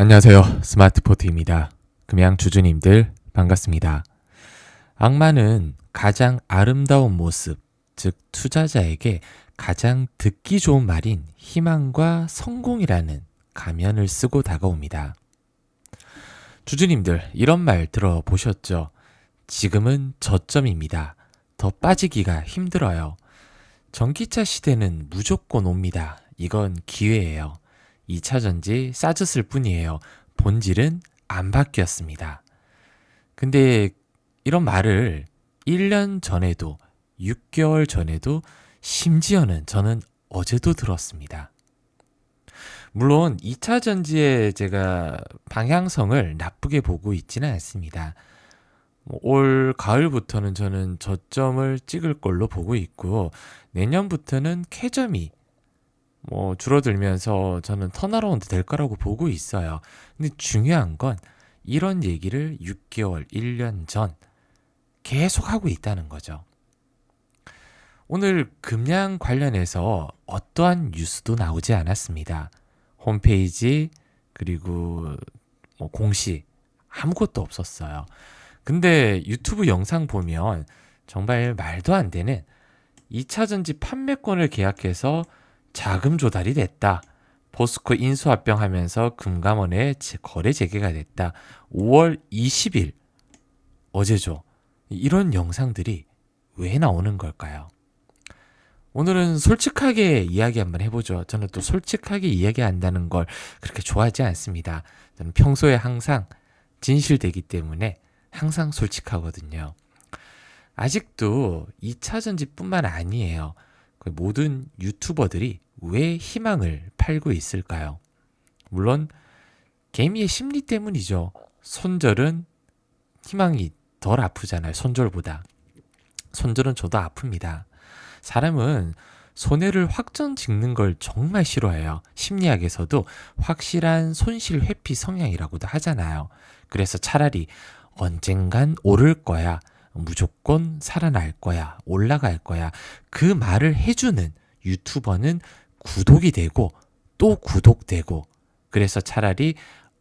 안녕하세요. 스마트포트입니다. 금양 주주님들 반갑습니다. 악마는 가장 아름다운 모습, 즉 투자자에게 가장 듣기 좋은 말인 희망과 성공이라는 가면을 쓰고 다가옵니다. 주주님들 이런 말 들어보셨죠? 지금은 저점입니다. 더 빠지기가 힘들어요. 전기차 시대는 무조건 옵니다. 이건 기회예요. 2차 전지 싸졌을 뿐이에요. 본질은 안 바뀌었습니다. 근데 이런 말을 1년 전에도 6개월 전에도 심지어는 저는 어제도 들었습니다. 물론 2차 전지의 제가 방향성을 나쁘게 보고 있지는 않습니다. 뭐올 가을부터는 저는 저점을 찍을 걸로 보고 있고 내년부터는 캐점이 뭐 줄어들면서 저는 턴어라운드 될 거라고 보고 있어요. 근데 중요한 건 이런 얘기를 6개월, 1년 전 계속 하고 있다는 거죠. 오늘 금양 관련해서 어떠한 뉴스도 나오지 않았습니다. 홈페이지 그리고 뭐 공시 아무것도 없었어요. 근데 유튜브 영상 보면 정말 말도 안 되는 2차 전지 판매권을 계약해서 자금 조달이 됐다. 포스코 인수합병 하면서 금감원에 거래 재개가 됐다. 5월 20일 어제죠. 이런 영상들이 왜 나오는 걸까요? 오늘은 솔직하게 이야기 한번 해보죠. 저는 또 솔직하게 이야기한다는 걸 그렇게 좋아하지 않습니다. 저는 평소에 항상 진실되기 때문에 항상 솔직하거든요. 아직도 2차 전지뿐만 아니에요. 그 모든 유튜버들이 왜 희망을 팔고 있을까요? 물론 개미의 심리 때문이죠. 손절은 희망이 덜 아프잖아요. 손절보다. 손절은 저도 아픕니다. 사람은 손해를 확정 짓는 걸 정말 싫어해요. 심리학에서도 확실한 손실 회피 성향이라고도 하잖아요. 그래서 차라리 언젠간 오를 거야. 무조건 살아날 거야. 올라갈 거야. 그 말을 해주는 유튜버는 구독이 되고 또 구독되고 그래서 차라리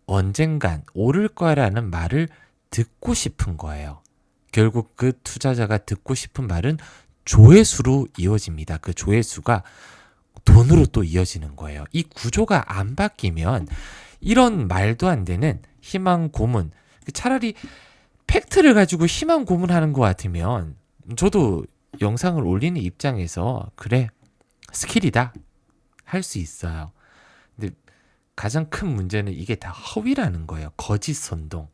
언젠간 오를 거야라는 말을 듣고 싶은 거예요. 결국 그 투자자가 듣고 싶은 말은 조회수로 이어집니다. 그 조회수가 돈으로 또 이어지는 거예요. 이 구조가 안 바뀌면 이런 말도 안 되는 희망 고문 차라리 팩트를 가지고 희망 고문하는 것 같으면 저도 영상을 올리는 입장에서 그래 스킬이다 할 수 있어요. 근데 가장 큰 문제는 이게 다 허위라는 거예요. 거짓 선동.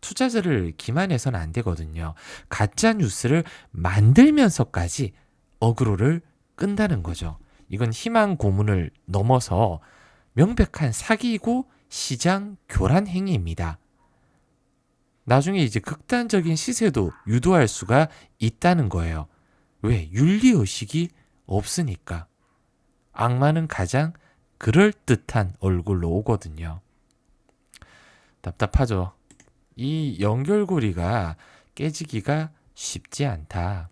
투자자를 기만해서는 안 되거든요. 가짜 뉴스를 만들면서까지 어그로를 끈다는 거죠. 이건 희망 고문을 넘어서 명백한 사기이고 시장 교란 행위입니다. 나중에 이제 극단적인 시세도 유도할 수가 있다는 거예요. 왜? 윤리의식이 없으니까. 악마는 가장 그럴듯한 얼굴로 오거든요. 답답하죠. 이 연결고리가 깨지기가 쉽지 않다.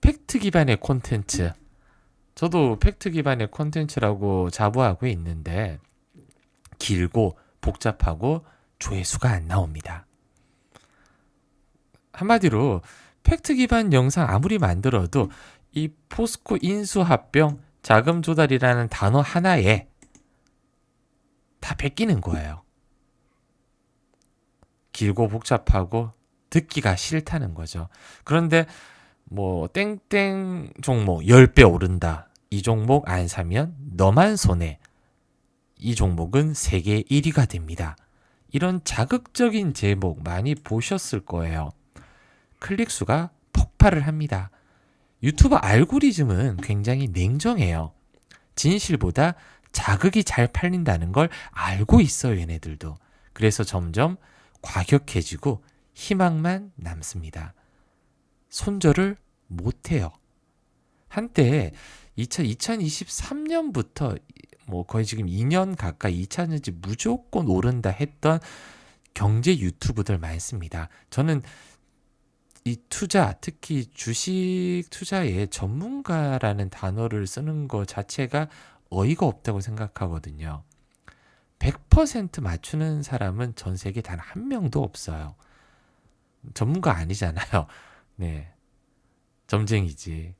팩트 기반의 콘텐츠. 저도 팩트 기반의 콘텐츠라고 자부하고 있는데 길고 복잡하고 조회수가 안 나옵니다. 한마디로 팩트 기반 영상 아무리 만들어도 이 포스코 인수합병 자금 조달이라는 단어 하나에 다 뺏기는 거예요. 길고 복잡하고 듣기가 싫다는 거죠. 그런데 뭐 땡땡 종목 10배 오른다. 이 종목 안 사면 너만 손해. 이 종목은 세계 1위가 됩니다. 이런 자극적인 제목 많이 보셨을 거예요. 클릭 수가 폭발을 합니다. 유튜브 알고리즘은 굉장히 냉정해요. 진실보다 자극이 잘 팔린다는 걸 알고 있어요, 얘네들도. 그래서 점점 과격해지고 희망만 남습니다. 손절을 못해요. 한때 2023년부터 뭐 거의 지금 2년 가까이 2차 전지 무조건 오른다 했던 경제 유튜브들 많습니다. 저는 이 투자, 특히 주식 투자에 전문가라는 단어를 쓰는 것 자체가 어이가 없다고 생각하거든요. 100% 맞추는 사람은 전 세계 단 한 명도 없어요. 전문가 아니잖아요. 네. 점쟁이지.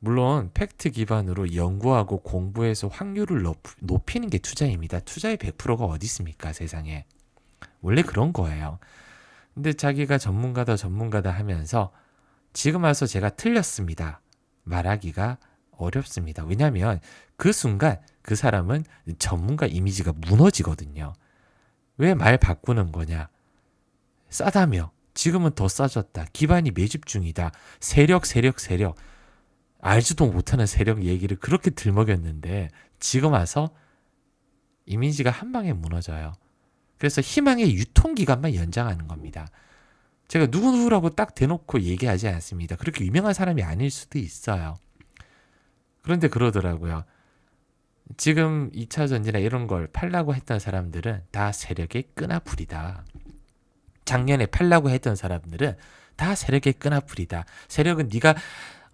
물론 팩트 기반으로 연구하고 공부해서 확률을 높, 이는게 투자입니다. 투자의 100%가 어디 있습니까, 세상에. 원래 그런 거예요. 근데 자기가 전문가다 전문가다 하면서 지금 와서 제가 틀렸습니다. 말하기가 어렵습니다. 왜냐하면 그 순간 그 사람은 전문가 이미지가 무너지거든요. 왜 말 바꾸는 거냐? 싸다며 지금은 더 싸졌다. 기반이 매집 중이다. 세력, 세력, 세력. 알지도 못하는 세력 얘기를 그렇게 들먹였는데 지금 와서 이미지가 한 방에 무너져요. 그래서 희망의 유통기간만 연장하는 겁니다. 제가 누구누구라고 딱 대놓고 얘기하지 않습니다. 그렇게 유명한 사람이 아닐 수도 있어요. 그런데 그러더라고요. 지금 2차 전지나 이런 걸 팔라고 했던 사람들은 다 세력의 끈아풀이다. 작년에 팔라고 했던 사람들은 다 세력의 끈아풀이다. 세력은 네가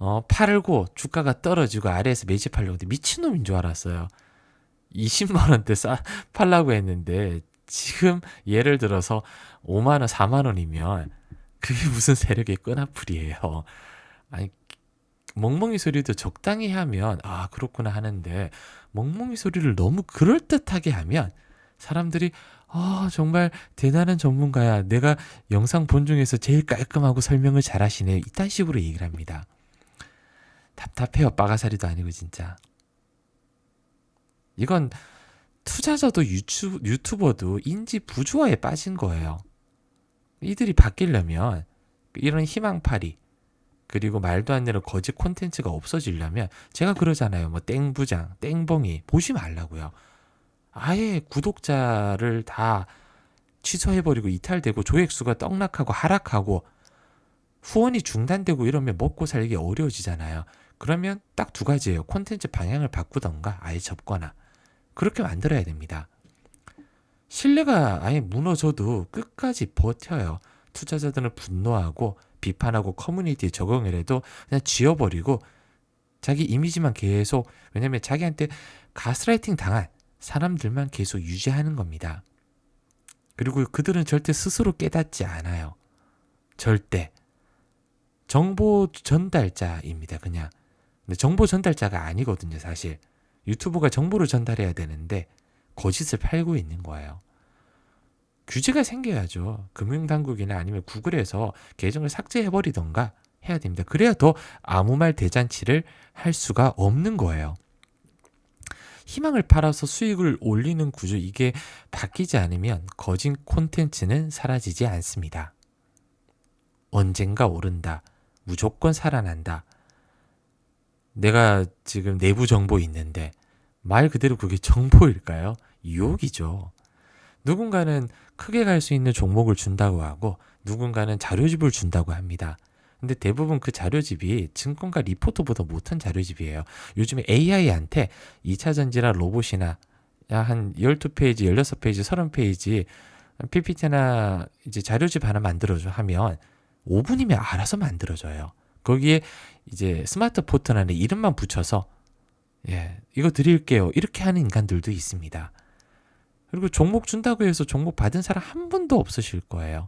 어, 팔고 주가가 떨어지고 아래에서 매집하려고 했는데 미친놈인 줄 알았어요. 20만 원대 싸 팔라고 했는데 지금 예를 들어서 5만 원, 4만 원이면 그게 무슨 세력의 끈아풀이에요. 아니 멍멍이 소리도 적당히 하면 아 그렇구나 하는데 멍멍이 소리를 너무 그럴듯하게 하면 사람들이 아 정말 대단한 전문가야 내가 영상 본 중에서 제일 깔끔하고 설명을 잘하시네 이딴 식으로 얘기를 합니다 답답해요 빠가사리도 아니고 진짜 이건 투자자도 유튜, 유튜버도 인지 부조화에 빠진 거예요 이들이 바뀌려면 이런 희망파리 그리고 말도 안 되는 거짓 콘텐츠가 없어지려면 제가 그러잖아요. 뭐 땡부장, 땡봉이 보지 말라고요. 아예 구독자를 다 취소해버리고 이탈되고 조회수가 떡락하고 하락하고 후원이 중단되고 이러면 먹고 살기 어려워지잖아요. 그러면 딱 두 가지예요. 콘텐츠 방향을 바꾸던가 아예 접거나 그렇게 만들어야 됩니다. 신뢰가 아예 무너져도 끝까지 버텨요. 투자자들은 분노하고 비판하고 커뮤니티에 적응을 해도 그냥 지워버리고 자기 이미지만 계속 왜냐면 자기한테 가스라이팅 당한 사람들만 계속 유지하는 겁니다. 그리고 그들은 절대 스스로 깨닫지 않아요. 절대. 정보 전달자입니다. 그냥. 근데 정보 전달자가 아니거든요, 사실. 유튜브가 정보를 전달해야 되는데 거짓을 팔고 있는 거예요. 규제가 생겨야죠. 금융당국이나 아니면 구글에서 계정을 삭제해버리던가 해야 됩니다. 그래야 더 아무 말 대잔치를 할 수가 없는 거예요. 희망을 팔아서 수익을 올리는 구조 이게 바뀌지 않으면 거짓 콘텐츠는 사라지지 않습니다. 언젠가 오른다. 무조건 살아난다. 내가 지금 내부 정보 있는데 말 그대로 그게 정보일까요? 유혹이죠. 누군가는 크게 갈 수 있는 종목을 준다고 하고 누군가는 자료집을 준다고 합니다. 근데 대부분 그 자료집이 증권가 리포터보다 못한 자료집이에요. 요즘에 AI한테 2차 전지나 로봇이나 한 12페이지, 16페이지, 30페이지 PPT나 이제 자료집 하나 만들어줘 하면 5분이면 알아서 만들어줘요. 거기에 이제 스마트 포트라는 이름만 붙여서 예, 이거 드릴게요. 이렇게 하는 인간들도 있습니다. 그리고 종목 준다고 해서 종목 받은 사람 한 분도 없으실 거예요.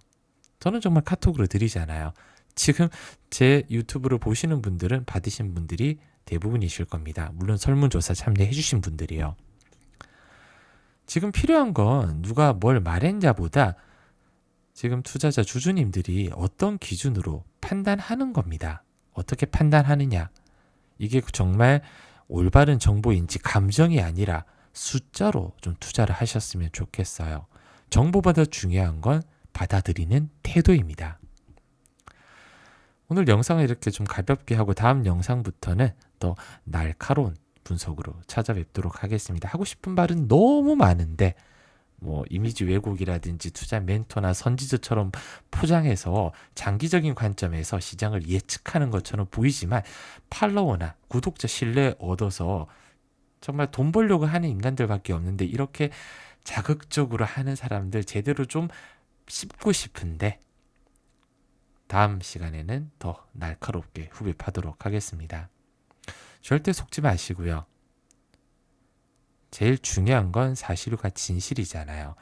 저는 정말 카톡으로 드리잖아요. 지금 제 유튜브를 보시는 분들은 받으신 분들이 대부분이실 겁니다. 물론 설문조사 참여해 주신 분들이요. 지금 필요한 건 누가 뭘 말했냐보다 지금 투자자 주주님들이 어떤 기준으로 판단하는 겁니다. 어떻게 판단하느냐. 이게 정말 올바른 정보인지 감정이 아니라 숫자로 좀 투자를 하셨으면 좋겠어요. 정보보다 중요한 건 받아들이는 태도입니다. 오늘 영상을 이렇게 좀 가볍게 하고 다음 영상부터는 더 날카로운 분석으로 찾아뵙도록 하겠습니다. 하고 싶은 말은 너무 많은데 뭐 이미지 왜곡이라든지 투자 멘토나 선지자처럼 포장해서 장기적인 관점에서 시장을 예측하는 것처럼 보이지만 팔로워나 구독자 신뢰 얻어서 정말 돈 벌려고 하는 인간들밖에 없는데 이렇게 자극적으로 하는 사람들 제대로 좀 씹고 싶은데 다음 시간에는 더 날카롭게 후비파도록 하겠습니다. 절대 속지 마시고요. 제일 중요한 건 사실과 진실이잖아요.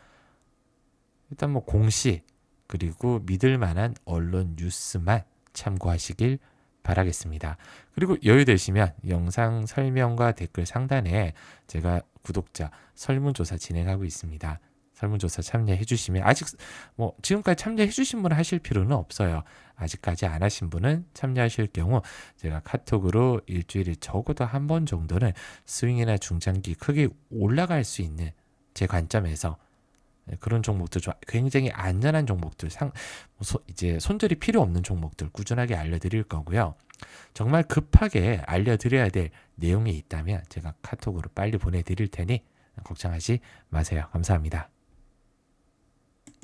일단 뭐 공시 그리고 믿을 만한 언론 뉴스만 참고하시길 바라겠습니다. 그리고 여유 되시면 영상 설명과 댓글 상단에 제가 구독자 설문조사 진행하고 있습니다. 설문조사 참여해 주시면 아직 뭐 지금까지 참여해 주신 분은 하실 필요는 없어요. 아직까지 안 하신 분은 참여하실 경우 제가 카톡으로 일주일에 적어도 한 번 정도는 스윙이나 중장기 크게 올라갈 수 있는 제 관점에서 그런 종목들 좀 굉장히 안전한 종목들 상뭐 소- 이제 손절이 필요 없는 종목들 꾸준하게 알려드릴 거고요. 정말 급하게 알려드려야 될 내용이 있다면 제가 카톡으로 빨리 보내드릴 테니 걱정하지 마세요. 감사합니다.